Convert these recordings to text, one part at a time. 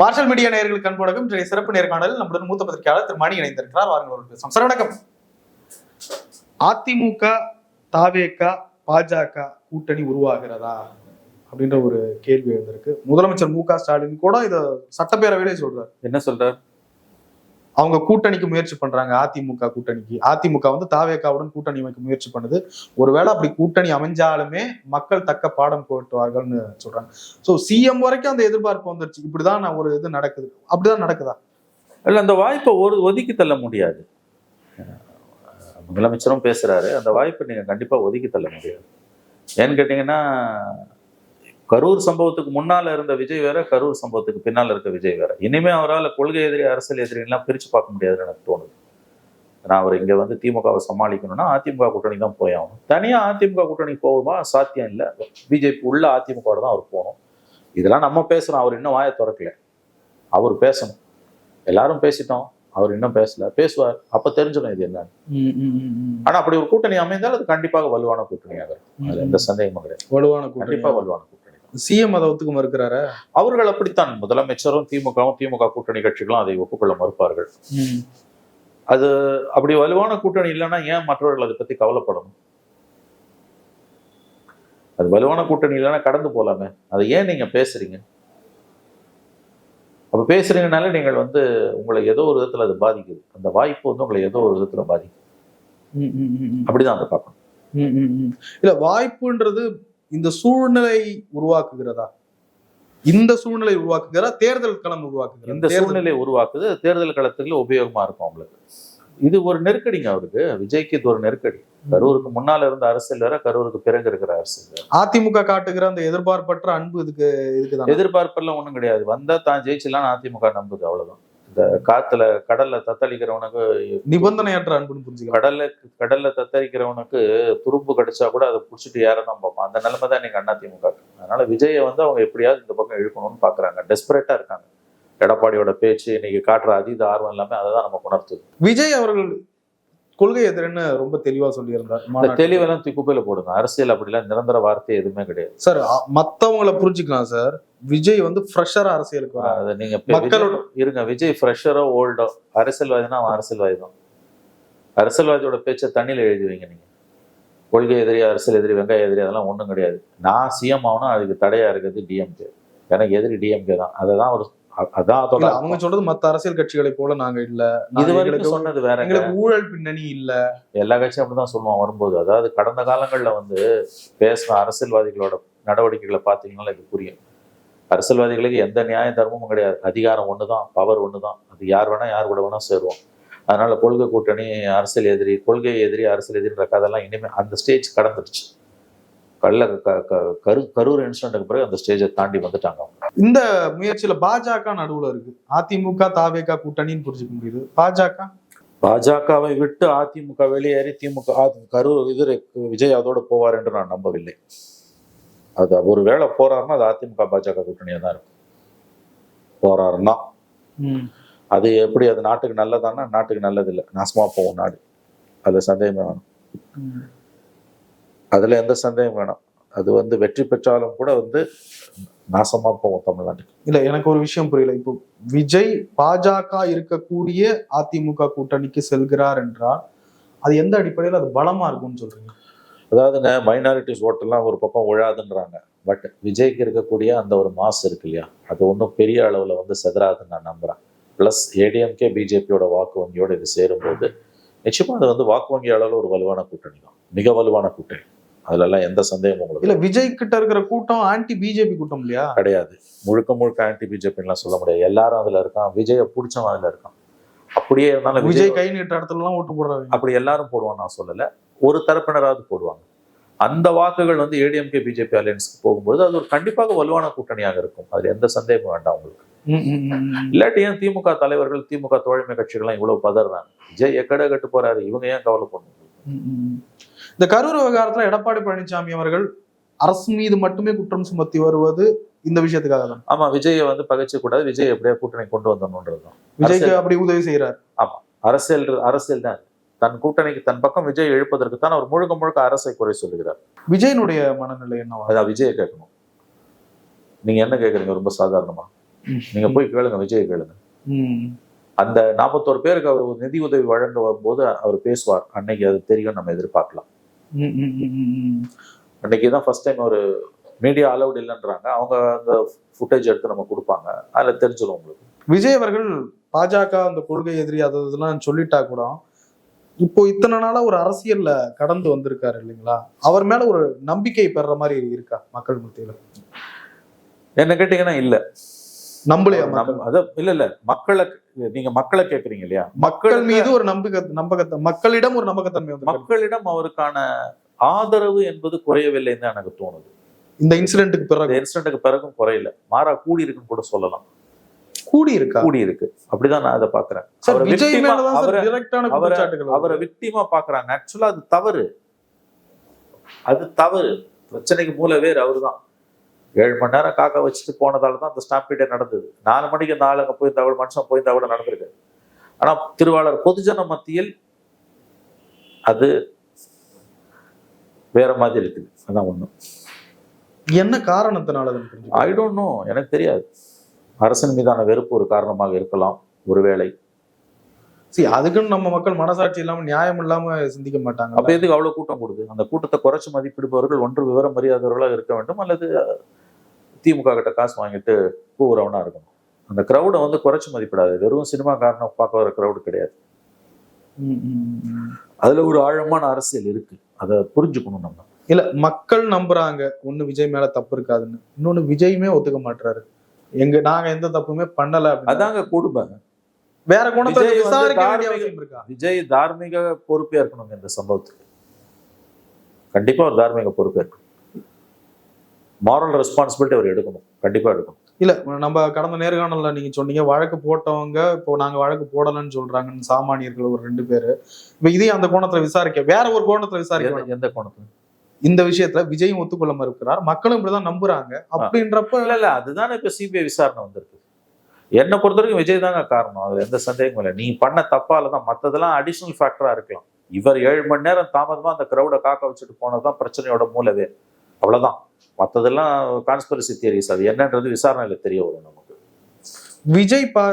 Marshal media நேயர்களுக்கு அன்போடகம் இன்றைய சிறப்பு நேர்காணலில் நம்முடன் மூத்த பத்திரிகையாளர் திரு மணி இணைந்திருக்கிறார். வாருங்கள் அவர்கள் பேசுவோம். சார் வணக்கம். அதிமுக தாவேக பாஜக கூட்டணி உருவாகிறதா அப்படின்ற ஒரு கேள்வி எழுந்திருக்கு. முதலமைச்சர் மு க ஸ்டாலின் கூட இத சட்டப்பேரவையிலே சொல்றாரு. என்ன சொல்றார்? அவங்க கூட்டணிக்கு முயற்சி பண்றாங்க அதிமுக கூட்டணிக்கு. அதிமுக வந்து தாவேகாவுடன் கூட்டணி அமைக்க முயற்சி பண்ணுது. ஒருவேளை அப்படி கூட்டணி அமைஞ்சாலுமே மக்கள் தக்க பாடம் போட்டுவார்கள்னு சொல்றாங்க. சோ சிஎம் வரைக்கும் அந்த எதிர்பார்ப்பு வந்துருச்சு. இப்படிதான் நான் ஒரு இது நடக்குது. அப்படிதான் நடக்குதா? இல்லை அந்த வாய்ப்பை ஒரு ஒதுக்கி தள்ள முடியாது. முதலமைச்சரும் பேசுறாரு. அந்த வாய்ப்பை நீங்க கண்டிப்பா ஒதுக்கி தள்ள முடியாது. ஏன்னு கேட்டீங்கன்னா கரூர் சம்பவத்துக்கு முன்னால இருந்த விஜய் வேற கரூர் சம்பவத்துக்கு பின்னால இருக்க விஜய் வேற. இனிமே அவரால் கொள்கை எதிரி அரசியல் எதிரிலாம் பிரிச்சு பார்க்க முடியாதுன்னு எனக்கு தோணுது. நான் அவர் இங்க வந்து திமுகவை சமாளிக்கணும்னா அதிமுக கூட்டணி தான் போய் ஆகணும். தனியா அதிமுக கூட்டணி போகுமா? சாத்தியம் இல்லை. பிஜேபி உள்ள அதிமுகவோட தான் அவர் போகணும். இதெல்லாம் நம்ம பேசுறோம். அவர் இன்னும் வாயை திறக்கல. அவர் பேசணும். எல்லாரும் பேசிட்டோம். அவர் இன்னும் பேசல. பேசுவார். அப்ப தெரிஞ்சிடும் இது என்ன ஆனா அப்படி ஒரு கூட்டணி அமைந்தால் அது கண்டிப்பாக வலுவான கூட்டணியாக அதுல எந்த சந்தேகமும் கிடையாது. வலுவான கண்டிப்பா வலுவான கூட்டணி. சிஎம் அதை ஒத்துக்க மறுக்கிறாரு? அவர்கள் அப்படித்தான். முதலமைச்சரும் திமுகவும் திமுக கூட்டணி கட்சிகளும் அதை ஒப்புக்கொள்ள மறுப்பார்கள். அது அப்படி வலுவான கூட்டணி இல்லைன்னா ஏன் மற்றவர்கள் அதை பத்தி கவலைப்படணும்? அது வலுவான கூட்டணி இல்லைன்னா கடந்து போலாமே. அதை ஏன் நீங்க பேசுறீங்க? அப்ப பேசுறீங்கனால நீங்கள் வந்து உங்களை ஏதோ ஒரு விதத்துல அது பாதிக்குது. அந்த வாய்ப்பு வந்து உங்களை ஏதோ ஒரு விதத்துல பாதிக்கும் அப்படிதான் அதை பார்க்கணும். இல்ல வாய்ப்புன்றது இந்த சூழ்நிலை உருவாக்குகிறதா? இந்த சூழ்நிலை உருவாக்குகிறதா? தேர்தல் களம் உருவாக்குகிறதா? இந்த சூழ்நிலை உருவாக்குது. தேர்தல் களத்துக்கு உபயோகமா இருக்கும் அவங்களுக்கு. இது ஒரு நெருக்கடிங்க அவருக்கு. விஜய்க்கு இது ஒரு நெருக்கடி. கரூருக்கு முன்னால இருந்த அரசியல் வேற கரூருக்கு பிறகு இருக்கிற அரசியல் வேற. அதிமுக காட்டுகிற அந்த எதிர்பார்ப்பற்ற அன்பு இதுக்கு இதுக்குதான் எதிர்பார்ப்பெல்லாம் ஒண்ணும் கிடையாது. வந்தா தான் ஜெயிச்சலாம் அதிமுக நம்புது. அவ்வளவுதான். இந்த காத்துல கடல்ல தத்தளிக்கிறவனுக்கு நிபந்தனையற்ற அன்புன்னு புரிஞ்சுக்கலாம். கடல்ல கடல்ல தத்தளிக்கிறவனுக்கு துரும்பு கிடைச்சா கூட அதை புடிச்சிட்டு ஏற தான் பார்ப்பான். அந்த நிலைமை தான் இன்னைக்கு அதிமுக அதனால விஜயை வந்து அவங்க எப்படியாவது இந்த பக்கம் இழுக்கணும்னு பாக்குறாங்க டெஸ்பரேட்டா இருக்காங்க. எடப்பாடியோட பேச்சு இன்னைக்கு காட்டுற அதீத ஆர்வம் எல்லாமே அதை தான் நம்ம உணர்த்துது. விஜய் அவர்கள் கொள்கை எதிரன்னு ரொம்ப தெளிவா சொல்லியிருந்தார். தெளிவெல்லாம் குப்பையில போடுங்க. அரசியல் அப்படிலாம் நிரந்தர வார்த்தை எதுவுமே கிடையாது. சார் மத்தவங்கள புரிஞ்சுக்கலாம் சார். விஜய் வந்து ஃப்ரெஷரா அரசியலுக்கு வராரு. அதை நீங்க மக்களோட- இருங்க. விஜய் ஃப்ரெஷரோ ஓல்டோ அரசியல்வாதினா அவன் அரசியல்வாதி தான் அரசியல்வாதியோட பேச்சை தண்ணியில எழுதி வைங்க நீங்க. கொள்கை எதிரி அரசியல் எதிரி வெங்காய எதிரி அதெல்லாம் ஒண்ணும் கிடையாது. நான் சிஎம் ஆகணும் அதுக்கு தடையா இருக்கிறது டிஎம்கே எனக்கு எதிரி டிஎம்கே தான். அதை தான் ஒரு அ- அதான் அதோட அவங்க சொல்றது மத்த அரசியல் கட்சிகளை போல நாங்க இல்ல. இது வரைக்கும் சொன்னது வேறங்க. எங்களுக்கு ஊழல் பின்னணி இல்ல. எல்லா கட்சியும் அப்படிதான் சொல்லுவான் வரும்போது. அதாவது கடந்த காலங்கள்ல வந்து பேசின அரசியல்வாதிகளோட நடவடிக்கைகளை பார்த்தீங்கன்னா இது புரியும். அரசியல்வாதிகளுக்கு எந்த நியாய தர்மமும் கிடையாது. அதிகாரம் ஒண்ணுதான் பவர் ஒண்ணுதான். அது யார் வேணா யார் கூட வேணா சேருவோம். அதனால கொள்கை கூட்டணி அரசியல் எதிரி கொள்கை எதிரி அரசியல் எதிரின்ற கதையெல்லாம் இனிமே அந்த ஸ்டேஜ் கடந்துருச்சு. கள்ள கரு கரூர் இன்சிடென்ட்டுக்கு பிறகு அந்த ஸ்டேஜை தாண்டி வந்துட்டாங்க அவங்க. இந்த முயற்சியில பாஜக நடுவுல இருக்கு. அதிமுக தாவேகா கூட்டணின்னு புரிஞ்சுக்க முடியுது. பாஜக? பாஜகவை விட்டு அதிமுக வெளியேறி திமுக கரூர் இது விஜய் அதோட போவார் என்று நான் நம்பவில்லை. அது ஒரு வேளை போறாருன்னா அது அதிமுக பாஜக கூட்டணியா தான் இருக்கும். போறாருன்னா. அது எப்படி அது நாட்டுக்கு நல்லதான்னா நாட்டுக்கு நல்லது இல்லை நாசமா போகும் நாடு. அதுல சந்தேகமே வேணும். அதுல எந்த சந்தேகம் வேணாம். அது வந்து வெற்றி பெற்றாலும் கூட வந்து நாசமா போகும் தமிழ்நாட்டுக்கு. இல்ல எனக்கு ஒரு விஷயம் புரியல. இப்போ விஜய் பாஜக இருக்கக்கூடிய அதிமுக கூட்டணிக்கு செல்கிறார் என்றால் அது எந்த அடிப்படையில் அது பலமா இருக்கும்னு சொல்றீங்க? அதாவதுங்க மைனாரிட்டிஸ் ஓட்டெல்லாம் ஒரு பக்கம் விழாதுன்றாங்க பட் விஜய்க்கு இருக்கக்கூடிய அந்த ஒரு மாஸ் இருக்கு இல்லையா அது ஒன்றும் பெரிய அளவில் வந்து செதறாதுன்னு நான் நம்புறேன். ப்ளஸ் ஏடிஎம்கே பிஜேபியோட வாக்கு வங்கியோட இது சேரும்போது நிச்சயமா அது வந்து வாக்கு வங்கி அளவில் ஒரு வலுவான கூட்டணி தான். மிக வலுவான கூட்டணி. அதுலலாம் எந்த சந்தேகமும் உங்களுக்கு இல்ல விஜய் கிட்ட இருக்கிற கூட்டம் ஆன்டி பிஜேபி கூட்டம் இல்லையா? கிடையாது. முழுக்க முழுக்க ஆன்டி பிஜேபின்லாம் சொல்ல முடியாது. எல்லாரும் அதுல இருக்கான். விஜயை பிடிச்சவன் அதுல இருக்கான். அப்படியே இருந்தாலும் விஜய் கை நீட்ட இடத்துல எல்லாம் ஓட்டு போடுறாங்க அப்படி எல்லாரும் போடுவான் நான் சொல்லல. ஒரு தரப்பினராவது போடுவாங்க. அந்த வாக்குகள் வந்து ஏடிஎம்கே பிஜேபி அலையன்ஸ்க்கு போகும்போது அது ஒரு கண்டிப்பாக வலுவான கூட்டணியாக இருக்கும். அதுல எந்த சந்தேகமும் வேண்டாம் உங்களுக்கு. இல்லாட்டி ஏன் திமுக தலைவர்கள் திமுக தோழமை கட்சிகள்லாம் இவ்வளவு பதறாங்க விஜய் எக்கட கட்டு போறாரு. இவங்க ஏன் ம், ம். இந்த கரூர் விவகாரத்துல எடப்பாடி பழனிசாமி அவர்கள் அரசு மீது மட்டுமே குற்றம் சுமத்தி வருவது இந்த விஷயத்துக்காக தான். ஆமா விஜயை வந்து பகைச்சு கூடாது. விஜய் எப்படியா கூட்டணி கொண்டு வந்தணுன்றதுதான் விஜய்க்கு. அப்படி உதவி செய்யறாரு அரசியல் அரசியல் தான். தன் கூட்டணிக்கு தன் பக்கம் விஜய் இழுப்பதற்கு தான் அவர் முழுக்க முழுக்க அரசை குறை சொல்லுகிறார். விஜயனுடைய மனநிலை என்னவா? அதான் விஜயை கேட்கணும். நீங்க என்ன கேக்குறீங்க ரொம்ப சாதாரணமா. நீங்க போய் கேளுங்க விஜய் கேளுங்க. அந்த நாற்பத்தோரு பேருக்கு அவர் நிதி உதவி வழங்க வரும்போது அவர் பேசுவார். அன்னைக்கு அது தெரியும் நம்ம எதிர்பார்க்கலாம். அன்னைக்கு தான் ஃபர்ஸ்ட் டைம் ஒரு மீடியா அலௌட் இல்லைன்றாங்க. அவங்க அந்த ஃபுட்டேஜ் எடுத்து நம்ம கொடுப்பாங்க. அதுல தெரிஞ்சிடும் உங்களுக்கு. விஜய் அவர்கள் பாஜக அந்த கொள்கை எதிரி அது இதெல்லாம் சொல்லிட்டா கூட இப்போ இத்தனை நாளா ஒரு அரசியல்ல கடந்து வந்திருக்காரு இல்லைங்களா? அவர் மேல ஒரு நம்பிக்கை பெற மாதிரி இருக்கா மக்கள் மத்தியில? என்ன கேட்டீங்கன்னா இல்ல. நம்பலையா அத இல்ல இல்ல. மக்களை நீங்க மக்களை கேக்குறீங்க இல்லையா? மக்கள் மீது ஒரு நம்பிக்கை நம்பகத்தை மக்களிடம் ஒரு நம்பகத்தன்மை வந்து மக்களிடம் அவருக்கான ஆதரவு என்பது குறையவில்லைன்னு தான் எனக்கு தோணுது. இந்த இன்சிடென்ட்டுக்கு பிறகு. இன்சிடென்ட்டுக்கு பிறகும் குறையல. மாறா கூடி இருக்குன்னு கூட சொல்லலாம். கூடி இருக்கா கூடி இருக்கு அப்படிதான் நான் அதை பாக்குறேன் அவரை. விக்டிமா பாக்குறாங்க ஆக்சுவலா அது தவறு. அது தவறு. பிரச்சனைக்கு மூல வேறு அவர்தான் ஏழு மணி நேரம் காக்க வச்சுட்டு போனதால தான் அந்த ஸ்டாம்பீடே நடந்தது. நாலு மணிக்கு நாலு அங்க போயிருந்தா கூட மனுஷன் போயிருந்தா கூட நடந்திருக்கு. ஆனா திருவாளர் பொதுஜன மத்தியில் அது வேற மாதிரி இருக்குது. அதான் ஒண்ணு. என்ன காரணத்தினால ஐ டோன்ட் நோ எனக்கு தெரியாது. அரசின் மீதான வெறுப்பு ஒரு காரணமாக இருக்கலாம். ஒருவேளை. See, அதுக்குன்னு நம்ம மக்கள் மனசாட்சி இல்லாம நியாயம் இல்லாம சிந்திக்க மாட்டாங்க அப்ப எதுக்கு அவ்வளவு கூட்டம் கொடுது அந்த கூட்டத்தை குறைச்சு மதிப்பிடுபவர்கள் ஒன்று விவரம் அறியாதவர்களாக இருக்க வேண்டும் அல்லது திமுக கிட்ட காசு வாங்கிட்டு கூவுறவனா இருக்கணும். அந்த கிரௌடை வந்து குறைச்சு மதிப்பிடாது. வெறும் சினிமா காரணம் பார்க்க வர கிரௌடு கிடையாது. அதுல ஒரு ஆழமான அரசியல் இருக்கு. அதை புரிஞ்சுக்கணும் நம்ம. இல்ல மக்கள் நம்புறாங்க. ஒண்ணு விஜய் மேல தப்பு இருக்காதுன்னு. இன்னொன்னு விஜயுமே ஒத்துக்க மாட்டாரு எங்க நாங்க எந்த தப்புமே பண்ணல அதாங்க கொடுமை. வேற குணத்தை விசாரிக்க வேண்டிய அவசியம் இருக்கா? விஜய் தார்மீக பொறுப்பே இருக்கணும் இந்த சம்பவத்துக்கு. கண்டிப்பா ஒரு தார்மீக பொறுப்பே இருக்கணும். மாரல் ரெஸ்பான்சிபிலிட்டி அவர் எடுக்கணும். கண்டிப்பா எடுக்கணும். இல்ல நம்ம கடந்த நேர்காணல்ல நீங்க சொன்னீங்க வழக்கு போட்டவங்க இப்போ நாங்க வழக்கு போடலன்னு சொல்றாங்கன்னு சாமானியர்கள் ஒரு ரெண்டு பேரு. இப்ப இதையும் அந்த கோணத்துல விசாரிக்க வேற ஒரு கோணத்துல விசாரிக்க. எந்த கோணத்துல? இந்த விஷயத்துல விஜயும் ஒத்துக்கொள்ள மறுக்கிறார் மக்களும் இப்படிதான் நம்புறாங்க. அப்படின்றப்ப இல்ல இல்ல அதுதானே இப்ப சிபிஐ விசாரணை வந்திருக்கு. என்னை பொறுத்த வரைக்கும் விஜய் தாங்க காரணம். அதுல எந்த சந்தேகமும் இல்லை. நீ பண்ண தப்பால தான் மத்ததெல்லாம் அடிஷனல் ஃபேக்டரா இருக்கலாம். இவர் ஏழு மணி நேரம் தாமதமா அந்த கிரௌடை காக்க வச்சுட்டு போனதுதான் பிரச்சனையோட மூலவே அவ்வளவுதான். மத்ததெல்லாம் கான்ஸ்பிரசி தியரிஸ் அது என்னன்றது விசாரணையில தெரிய வரும் நமக்கு. விஜய் பா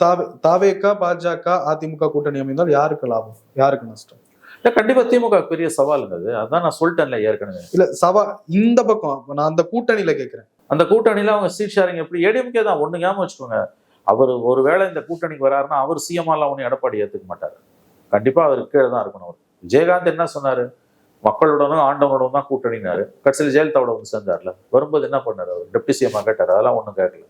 தாவே தாவேக்கா பாஜக அதிமுக கூட்டணி அமைந்தால் யாருக்கு லாபம்? யாருக்கு நஷ்டம்? இல்ல கண்டிப்பா திமுக பெரிய சவாலுங்க அது. அதான் நான் சொல்லிட்டேன்ல ஏற்கனவே. இல்ல சவா இந்த பக்கம் நான் அந்த கூட்டணியில கேக்குறேன். அந்த கூட்டணியில அவங்க சீட் ஷேரிங் எப்படி? ஏடிஎம்கே தான். ஒண்ணு ஞாபகம் வச்சுக்கோங்க. அவர் ஒருவேளை இந்த கூட்டணிக்கு வராருன்னா அவர் சிஎம் எல்லாம் ஒன்றும் எடப்பாடி ஏத்துக்க மாட்டாரு. கண்டிப்பா அவர் கீழே தான் இருக்கணும் அவர். விஜயகாந்த் என்ன சொன்னாரு? மக்களுடனும் ஆண்டவனுடன் தான் கூட்டணினாரு. கடைசியில் ஜெயலலிதாவோட வந்து சேர்ந்தார்ல. வரும்போது என்ன பண்ணாரு அவர்? டெப்டி சிஎம்மா கேட்டாரு. அதெல்லாம் ஒண்ணும் கேட்கல.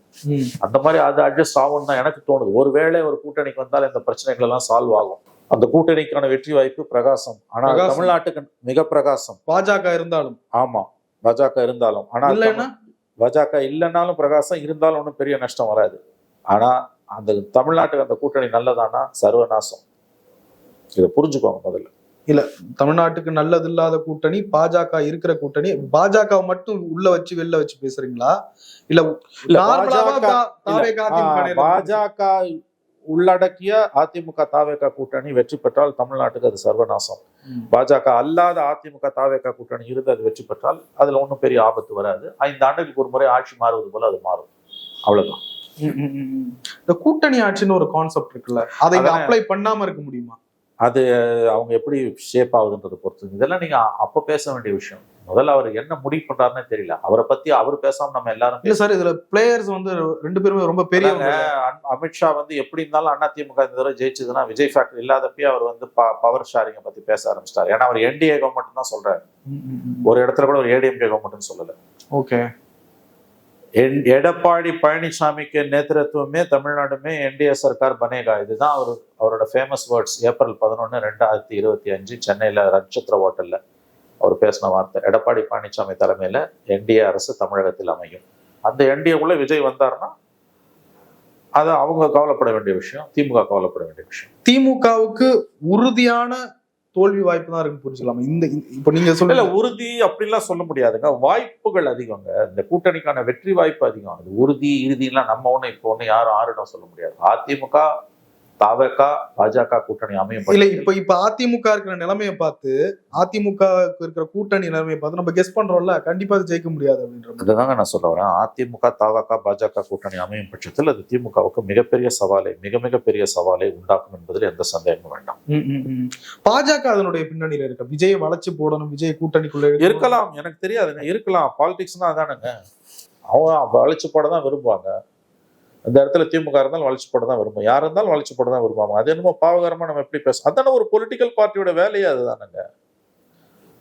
அந்த மாதிரி அது அட்ஜஸ்ட் ஆகும்னு தான் எனக்கு தோணுது. ஒருவேளை ஒரு கூட்டணிக்கு வந்தால் இந்த பிரச்சனைகள் எல்லாம் சால்வ் ஆகும். அந்த கூட்டணிக்கான வெற்றி வாய்ப்பு பிரகாசம். ஆனா பிரகாசம். தமிழ்நாட்டுக்கு மிக பிரகாசம். பாஜக இருந்தாலும். ஆமா. பாஜக இருந்தாலும். ஆனா இல்லைன்னா? பாஜக இல்லைன்னாலும் பிரகாசம் இருந்தாலும் ஒன்றும் பெரிய நஷ்டம் வராது. ஆனா அந்த தமிழ்நாட்டுக்கு அந்த கூட்டணி நல்லதானா? சர்வநாசம். இதை புரிஞ்சுக்கோங்க முதல்ல. தமிழ்நாட்டுக்கு நல்லது இல்லாத கூட்டணி பாஜக இருக்கிற கூட்டணி பாஜக மட்டும் உள்ள வச்சு வெளில வச்சு பேசுறீங்களா? இல்ல இல்ல, பாஜக உள்ளடக்கிய அதிமுக தாவேகா கூட்டணி வெற்றி பெற்றால் தமிழ்நாட்டுக்கு அது சர்வநாசம். பாஜக அல்லாத அதிமுக தாவேகா கூட்டணி இருந்து அது வெற்றி பெற்றால் அதுல ஒன்றும் பெரிய ஆபத்து வராது. ஐந்து ஆண்டுகளுக்கு ஒரு முறை ஆட்சி மாறுவது போல அது மாறும். அவ்வளவுதான். இந்த கூட்டணி ஆட்சின்னு ஒரு கான்செப்ட் இருக்குல்ல அதை. அப்ளை பண்ணாம இருக்க முடியுமா? அது அவங்க எப்படி ஷேப் ஆகுதுன்றதை பொறுத்து. இதெல்லாம் நீங்க அப்ப பேச வேண்டிய விஷயம். முதல்ல அவர் என்ன முடிவு பண்றாருன்னே தெரியல. அவரை பத்தி அவர் பேசாம நம்ம எல்லாரும் இல்ல சார் இதுல பிளேயர்ஸ் வந்து ரெண்டு பேருமே ரொம்ப அன்- அமித்ஷா வந்து எப்படி இருந்தாலும் அண்ணா திமுக இந்த தடவை ஜெயிச்சதுன்னா விஜய் ஃபேக்டர் இல்லாதப்பயே அவர் வந்து பவர் ஷேரிங்க பத்தி பேச ஆரம்பிச்சிட்டாரு. ஏன்னா அவர் என்டிஏ கவர்மெண்ட் தான் சொல்றாரு. ஒரு இடத்துல கூட ஒரு ஏடிஎம்கே கவர்மெண்ட்னு சொல்லல. ஓகே. எடப்பாடி பழனிசாமிக்கு நேத்திரத்துவமே தமிழ்நாடுமே என்டிஏ சர்க்கார் பனேகா. இதுதான் அவர் அவரோட ஃபேமஸ் வேர்ட்ஸ் ஏப்ரல் பதினொன்று ரெண்டாயிரத்தி இருபத்தி அஞ்சு சென்னையில நட்சத்திர ஹோட்டல்ல அவர் பேசின வார்த்தை எடப்பாடி பழனிசாமி தலைமையில என்டிஏ அரசு தமிழகத்தில் அமையும். அந்த என்டிஏக்குள்ள விஜய் வந்தாருன்னா அது அவங்க கவலைப்பட வேண்டிய விஷயம் திமுக கவலைப்பட வேண்டிய விஷயம். திமுகவுக்கு உறுதியான தோல்வி வாய்ப்பு தான் இருக்குன்னு புரிஞ்சுக்கலாமா? இந்த இப்ப நீங்க இல்ல சொல்ல உறுதி அப்படிலாம் சொல்ல முடியாதுங்க. வாய்ப்புகள் அதிகங்க. இந்த கூட்டணிக்கான வெற்றி வாய்ப்பு அதிகம். அது உறுதி இறுதியெல்லாம் நம்ம ஒண்ணு இப்போ ஒண்ணு யாரும் ஆறுடம் சொல்ல முடியாது. அதிமுக தாவகா பாஜக கூட்டணி அமையும் இல்ல இப்ப இப்ப அதிமுக இருக்கிற நிலைமையை பார்த்து அதிமுக இருக்கிற கூட்டணி நிலைமையை பார்த்து நம்ம கெஸ் பண்றோம்ல கண்டிப்பா அது ஜெயிக்க முடியாது அப்படின்ற மாதிரி. அதுதாங்க நான் சொல்ல வரேன். அதிமுக தாவக பாஜக கூட்டணி அமையும் பட்சத்தில் அது திமுகவுக்கு மிகப்பெரிய சவாலை மிக மிக பெரிய சவாலை உண்டாக்கும் என்பதில் எந்த சந்தேகமும் வேண்டாம். பாஜக அதனுடைய பின்னணியில இருக்க விஜயை வளைச்சு போடணும் விஜய் கூட்டணிக்குள்ள. இருக்கலாம் எனக்கு தெரியாதுங்க இருக்கலாம். பாலிடிக்ஸ்னா அதானுங்க. அவங்க வளைச்சு போட தான் விரும்புவாங்க. அந்த இடத்துல திமுக இருந்தாலும் வளைச்சு போட தான் விரும்பும். யார் இருந்தாலும் வளைச்சு போட தான் விரும்புவாங்க அது என்னமோ பாவகரமா நம்ம எப்படி பேச அதானே ஒரு பொலிட்டிக்கல் பார்ட்டியோட வேலையே அதுதானுங்க.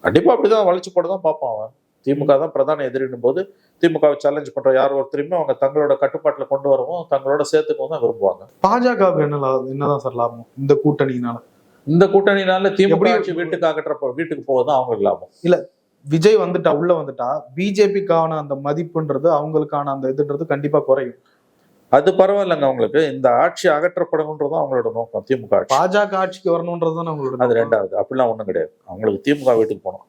கண்டிப்பா அப்படிதான் வளைச்சு போட தான் பார்ப்பான் அவன். திமுக தான் பிரதான எதிரிடும் போது திமுகவை சேலஞ்ச் பண்ற யார் ஒருத்தரையுமே அவங்க தங்களோட கட்டுப்பாட்டுல கொண்டு வரவும் தங்களோட சேர்த்துக்கவும் தான் விரும்புவாங்க. பாஜகவுக்கு என்ன என்னதான் சார் லாபம் இந்த கூட்டணியினால? இந்த கூட்டணினால திமுக வீட்டுக்கு அகற்றப்ப வீட்டுக்கு போவதுதான் அவங்களுக்கு லாபம். விஜய் வந்துட்டா உள்ள வந்துட்டா பிஜேபிக்கான அந்த மதிப்புன்றது அவங்களுக்கான அந்த இதுன்றது கண்டிப்பா குறையும். அது பரவாயில்லைங்க அவங்களுக்கு. இந்த ஆட்சி அகற்றப்படணுன்றதும் அவங்களோட நோக்கம் திமுக ஆட்சி. பாஜக ஆட்சிக்கு வரணும்ன்றது தான் அவங்களோட அது. ரெண்டாவது. அப்படிலாம் ஒண்ணும் கிடையாது. அவங்களுக்கு திமுக வீட்டுக்கு போகணும்.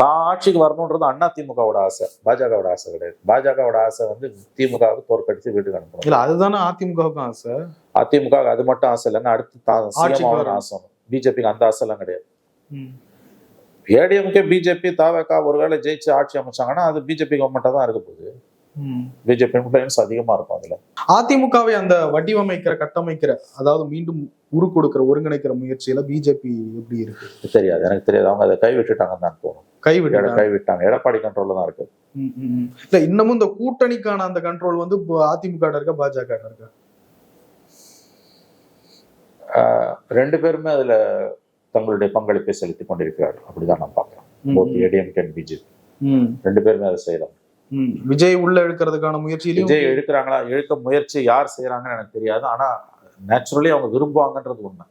தான் ஆட்சிக்கு வரணுன்றது அண்ணா திமுகவோட ஆசை. பாஜகவோட ஆசை கிடையாது. பாஜகவோட ஆசை வந்து திமுகவுக்கு தோற்கடிச்சு வீட்டுக்கு அனுப்பணும். இல்ல அதுதானே அதிமுகவுக்கும் ஆசை? அதிமுக அது மட்டும் ஆசை இல்லைங்க. அடுத்து தான். ஆசை பிஜேபிக்கு அந்த ஆசை எல்லாம் கிடையாது. ஏடிஎம்கே பிஜேபி தாவேக்கா ஒருவேளை ஜெயிச்சு ஆட்சி அமைச்சாங்கன்னா அது பிஜேபி கவர்மெண்ட்டாக தான் இருக்க போகுது. பிஜேபி இன்ஃபுளுன்ஸ் அதிகமா இருக்கும் அதுல. அதிமுகவை அந்த வடிவமைக்கிற கட்டமைக்கிற அதாவது மீண்டும் உரு கொடுக்கிற ஒருங்கிணைக்கிற முயற்சியில பிஜேபி எப்படி இருக்கு? தெரியாது. எனக்கு தெரியாது. அவங்க அதை கைவிட்டுட்டாங்கன்னு தான் தோணும். கைவிட கைவிட்டாங்க. எடப்பாடி கண்ட்ரோல்ல தான் இருக்கு. இல்ல இன்னமும் இந்த கூட்டணிக்கான அந்த கண்ட்ரோல் வந்து அதிமுக இருக்கா பாஜக இருக்கா? ரெண்டு பேருமே அதுல தங்களுடைய பங்களிப்பை செலுத்தி கொண்டிருக்கிறார்கள். அப்படிதான் நான் பார்க்கிறேன். Both ADMK and BJP. ரெண்டு பேருமே அதை செய்யறாங்க ம். விஜய் உள்ள இழுக்கிறதுக்கான முயற்சியிலையும் விஜய் எடுக்கிறாங்களா? இழுக்க முயற்சி யார் செய்யறாங்கன்னு எனக்கு தெரியாது. ஆனா நேச்சுரலி அவங்க விரும்புவாங்கன்றது உண்மை.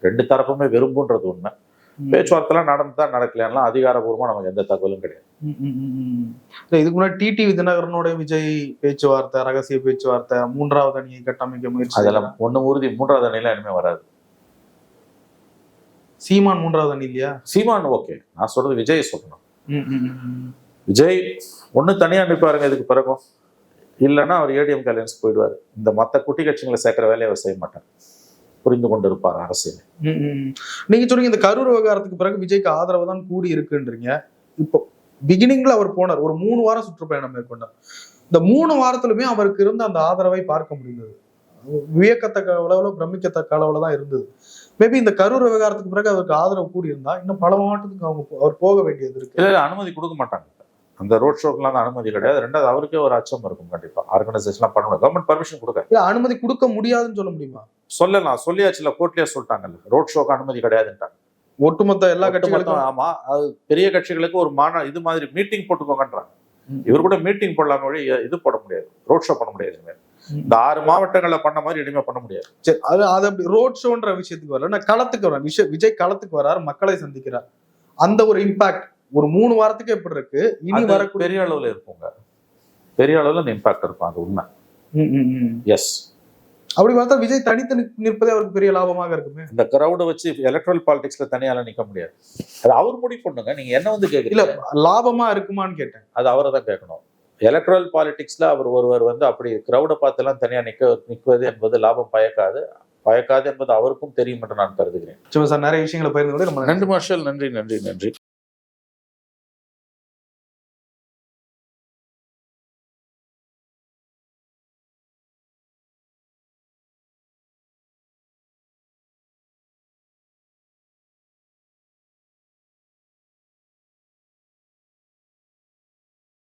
ரெண்டு தரப்புமே விரும்புன்றது உண்மை. பேச்சுவார்த்தைலாம் நடந்தா நடக்கலையாலாம் அதிகாரப்பூர்வமா நமக்கு எந்த தகவலும் கிடையாது. இதுக்கு முன்னாடி டிடி தினகரனோட விஜய் பேச்சுவார்த்தை ரகசிய பேச்சுவார்த்தை மூன்றாவது அணியை கட்டமைக்க முயற்சி அதெல்லாம் ஒண்ணு உறுதி மூன்றாவது அணிலாம் இனிமே வராது. சீமான் மூன்றாவது அணி இல்லையா? சீமான் ஓகே. நான் சொல்றது விஜய் சொல்லணும். விஜய் ஒண்ணு தனியா நிற்பாருங்க இதுக்கு பிறகும். இல்லைன்னா அவர் ஏடிஎம் அலையன்ஸ் போயிடுவார். இந்த மத்த குட்டி கட்சிகளை சேர்க்கிற வேலையை அவர் செய்ய மாட்டார். புரிந்து கொண்டு இருப்பார் அரசியல். ம், ம், ம். நீங்க சொல்றீங்க இந்த கரூர் விவகாரத்துக்கு பிறகு விஜய்க்கு ஆதரவு தான் கூடி இருக்குன்றீங்க. இப்போ பிகினிங்ல அவர் போனார். ஒரு மூணு வாரம் சுற்றுப்பயணம் மேற்கொண்டார். இந்த மூணு வாரத்திலுமே அவருக்கு இருந்த அந்த ஆதரவை பார்க்க முடிந்தது. வியக்கத்தக்க அளவுல பிரமிக்கத்தக்க அளவுல தான் இருந்தது. மேபி இந்த கரூர் விவகாரத்துக்கு பிறகு அவருக்கு ஆதரவு கூடி இருந்தா இன்னும் பல மாவட்டத்துக்கு அவங்க அவர் போக வேண்டியது இருக்கு. இல்ல, அனுமதி கொடுக்க மாட்டாங்க. அந்த ரோட் ஷோக்கெல்லாம் அந்த அனுமதி கிடையாது. ரெண்டாவது அவருக்கே ஒரு அச்சம் இருக்கும் கண்டிப்பா. ஆர்கனைசேஷன்லாம் பண்ணணும் கவர்மெண்ட் பர்மிஷன் கொடுக்க. இல்ல அனுமதி கொடுக்க முடியாதுன்னு சொல்ல முடியுமா? சொல்லலாம். சொல்லியாச்சுல கோர்ட்லயே சொல்லிட்டாங்கல்ல. ரோட் ஷோக்கு அனுமதி கிடையாதுன்ட்டாங்க. ஒட்டுமொத்த எல்லா கட்சிகளுக்கும்? ஆமா. அது பெரிய கட்சிகளுக்கு ஒரு மாநா இது மாதிரி மீட்டிங் போட்டுக்கோங்கன்றாங்க. இவர் கூட மீட்டிங் போடலாம் இது போட முடியாது. ரோட் ஷோ பண்ண முடியாது. இந்த ஆறு மாவட்டங்கள்ல பண்ண மாதிரி இனிமே பண்ண முடியாது. சரி அது அது அப்படி ரோட் ஷோன்ற விஷயத்துக்கு வரல. நான் களத்துக்கு வரேன். விஷய விஜய் களத்துக்கு வரார் மக்களை சந்திக்கிறார். அந்த ஒரு இம்பாக்ட் ஒரு மூணு வாரத்துக்கு எப்படி இருக்கு? இனி வரக்கூடிய பெரிய அளவுல இருக்குங்க. பெரிய அளவுல இந்த இம்பாக்ட் இருக்கும் அது உண்மை. எஸ் அப்படி பார்த்தா விஜய் தனித்து நிற்- நிற்பதே அவருக்கு பெரிய லாபமாக இருக்குமே? இந்த கிரௌட வச்சு எலக்ட்ரல் பாலிடிக்ஸ்ல தனியால நிக்க முடியாது. அது அவர் முடிவு பண்ணுங்க நீங்க என்ன வந்து இல்ல கேக்குறீங்க லாபமா இருக்குமான்னு கேட்டேன். அது அவரை தான் கேட்கணும். எலக்ட்ரல் பாலிடிக்ஸ்ல அவர் ஒருவர் வந்து அப்படி கிரௌட பார்த்து எல்லாம் தனியா நிக்க நிக்குவது என்பது லாபம் பயக்காது. பயக்காது என்பது அவருக்கும் தெரியும் என்று நான் கருதுகிறேன். சும்மா சார் நிறைய விஷயங்களை நம்ம நன்றி மார்ஷல். நன்றி நன்றி நன்றி.